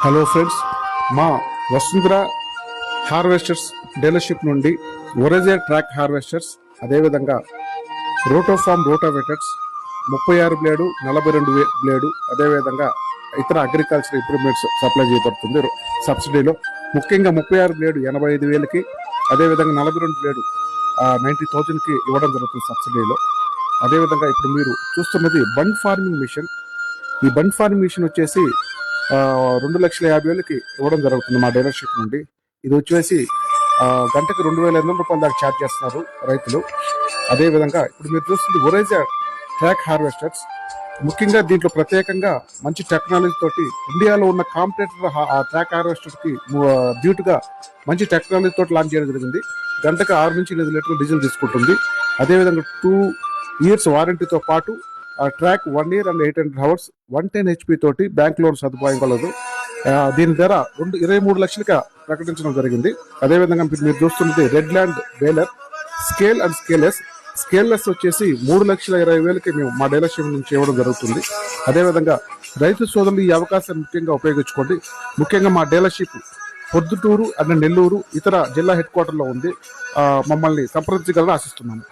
Hello friends మా Vasundhara harvesters dealership నుండి ఒరేజే track harvesters అదేవిధంగా రోటోఫామ్ రోటావేటర్స్ ముప్పై ఆరు బ్లేడు నలభై రెండు వే- బ్లేడు అదేవిధంగా ఇతర అగ్రికల్చర్ ఇంప్రూవ్మెంట్స్ సప్లై చేయబడుతుంది సబ్సిడీలో. ముఖ్యంగా ముప్పై ఆరు బ్లేడు ఎనభై ఐదు వేలకి అదేవిధంగా నలభై రెండు బ్లేడు నైంటీ థౌజండ్కి ఇవ్వడం జరుగుతుంది సబ్సిడీలో. అదేవిధంగా ఇప్పుడు మీరు చూస్తున్నది బండ్ ఫార్మింగ్ మిషన్. ఈ బండ్ ఫార్మింగ్ మిషన్ వచ్చేసి రెండు లక్షల యాభై వేలకి ఇవ్వడం జరుగుతుంది మా డీలర్షిప్ నుండి. ఇది వచ్చేసి గంటకు రెండు వేల ఎనిమిది రూపాయల దాకా ఛార్జ్ చేస్తున్నారు రైతులు. అదేవిధంగా ఇప్పుడు మీరు చూస్తుంది ఒరేజా ట్రాక్ హార్వెస్టర్స్. ముఖ్యంగా దీంట్లో ప్రత్యేకంగా మంచి టెక్నాలజీ తోటి ఇండియాలో ఉన్న కాంపిటేటర్ ట్రాక్ హార్వెస్టర్కి డ్యూట్గా మంచి టెక్నాలజీ తోటి లాంచ్ చేయడం జరిగింది. గంటకు ఆరు నుంచి ఎనిమిది లీటర్లు డీజిల్ తీసుకుంటుంది. అదేవిధంగా టూ ఇయర్స్ వారంటీతో పాటు track one year and eight hundred hours one ten HP తోటి బ్యాంక్ లోన్ సదుపాయం కలదు. దీని ధర రెండు ఇరవై మూడు లక్షలుగా ప్రకటించడం జరిగింది. అదేవిధంగా మీరు మీరు చూస్తున్నది red land baler scale and scaleless scaleless వచ్చేసి మూడు లక్షల ఇరవై వేలకి మేము మా డీలర్షిప్ నుంచి ఇవ్వడం జరుగుతుంది. అదేవిధంగా రైతు సోదరులు ఈ అవకాశాన్ని ముఖ్యంగా ఉపయోగించుకోండి. ముఖ్యంగా మా డీలర్షిప్ పొద్దుటూరు అండ్ నెల్లూరు ఇతర జిల్లా హెడ్ క్వార్టర్లో ఉంది. మమ్మల్ని సంప్రదించగలని ఆశిస్తున్నాము.